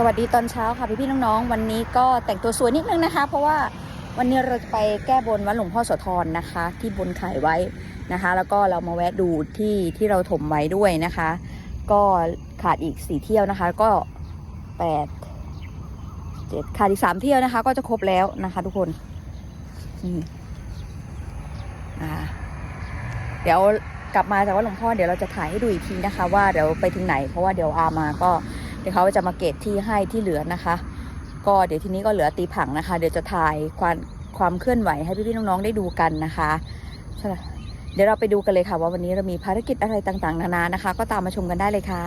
สวัสดีตอนเช้าค่ะพี่พี่น้องๆ วันนี้ก็แต่งตัวสวยนิดนึงนะคะ เพราะว่าวันนี้เราจะไปแก้บนวัดหลวงพ่อโสธรนะคะ ที่บนไข่ไว้นะคะ แล้วก็เรามาแวะดูที่ที่เราถมไว้ด้วยนะคะ ก็ขาดอีกสี่เที่ยวนะคะ ก็แปดเจ็ดขาดอีกสามเที่ยวนะคะ ก็จะครบแล้วนะคะ ทุกคนนี่อ่าเดี๋ยวกลับมาจากวัดหลวงพ่อเดี๋ยวเราจะถ่ายให้ดูอีกทีนะคะ ว่าเดี๋ยวไปถึงไหน เพราะว่าเดี๋ยวอามาก็ เดี๋ยวเขาจะมาเกตที่ให้ที่เหลือนะคะ ก็เดี๋ยวทีนี้ก็เหลือตีผังนะคะ เดี๋ยวจะถ่ายความความเคลื่อนไหวให้พี่ๆน้องๆได้ดูกันนะคะเดี๋ยวเราไปดูกันเลยค่ะว่าวันนี้เรามีภารกิจอะไรต่างๆ นานานะคะ ก็ตามมาชมกันได้เลยค่ะ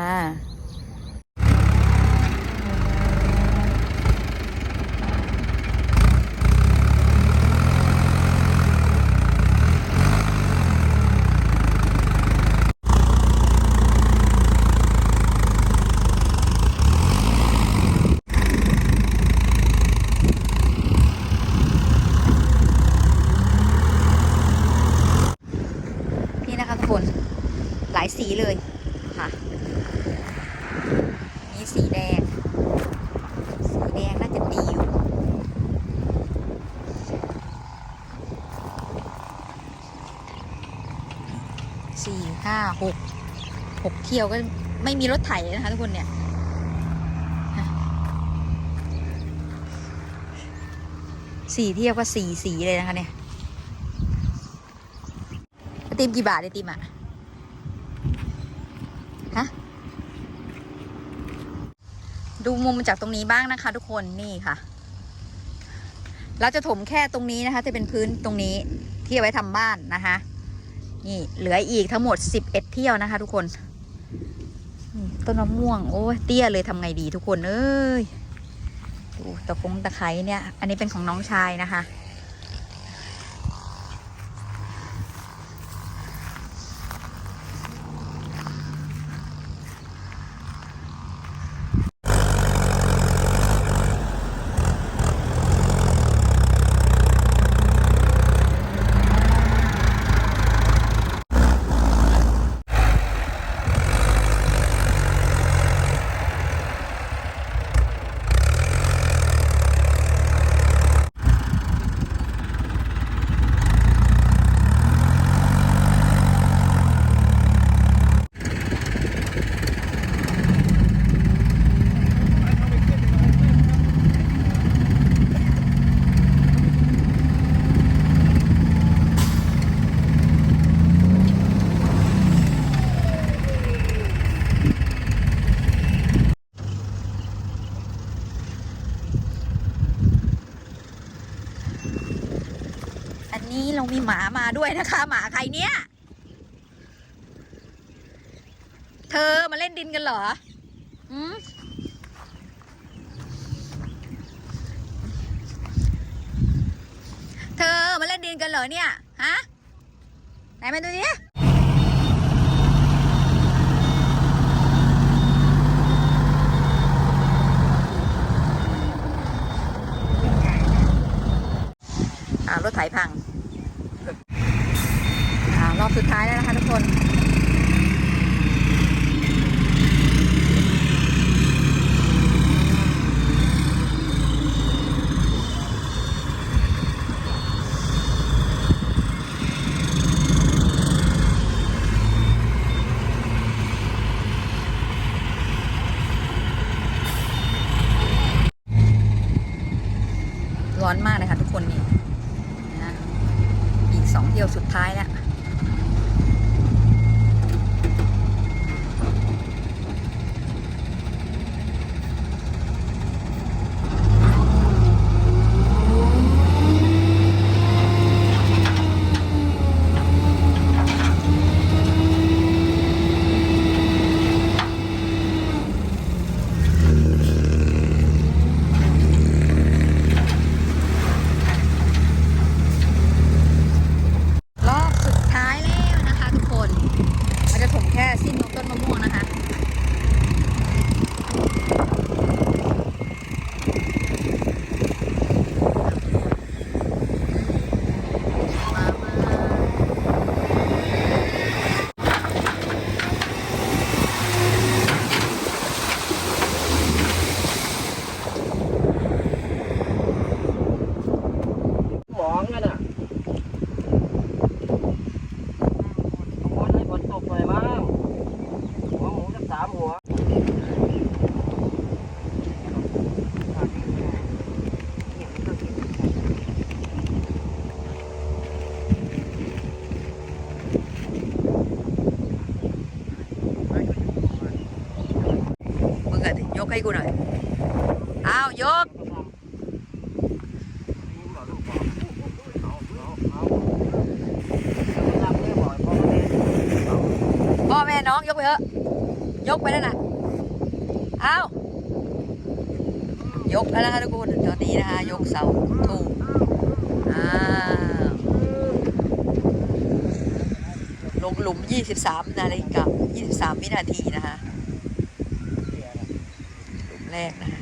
นี่นะคะทุกคนหลายสีเลยค่ะนี่สีแดง สีแดงน่าจะดีอยู่สี่ ห้าหกหกเที่ยวก็ไม่มีรถไถนะคะทุกคนเนี่ยสี่เที่ยวก็สี่สีเลยนะคะเนี่ยติมกี่บาทไอติมอะฮะ ดูมุมจากตรงนี้บ้างนะคะ ทุกคนนี่ค่ะ เราจะถมแค่ตรงนี้นะคะ จะเป็นพื้นตรงนี้ที่เอาไว้ทำบ้านนะคะ นี่เหลืออีกทั้งหมด 11 เที่ยวนะคะ ทุกคนต้นมะม่วง โอ้ยเตี้ยเลยทำไงดีทุกคนเอ้ยดูตะคงตะไคร้เนี่ย อันนี้เป็นของน้องชายนะคะ อันนี้เรา มามาด้วยนะคะ หมาใครเนี่ย เธอมาเล่นดินกันเหรออืมเธอมาเล่นดินกันเหรอเนี่ย ฮะ ไหนมาดูดิ ให้กูหน่อย อ้าวยก พ่อแม่น้องยกไปเถอะ ยกไปนั่นน่ะ อ้าวยกแล้วนะคะทุกคนตอนนี้นะคะ ยกเสาถูกอ้าวลงหลุม 23 นาฬิกา23 วินาทีนะคะ แรกนะคะ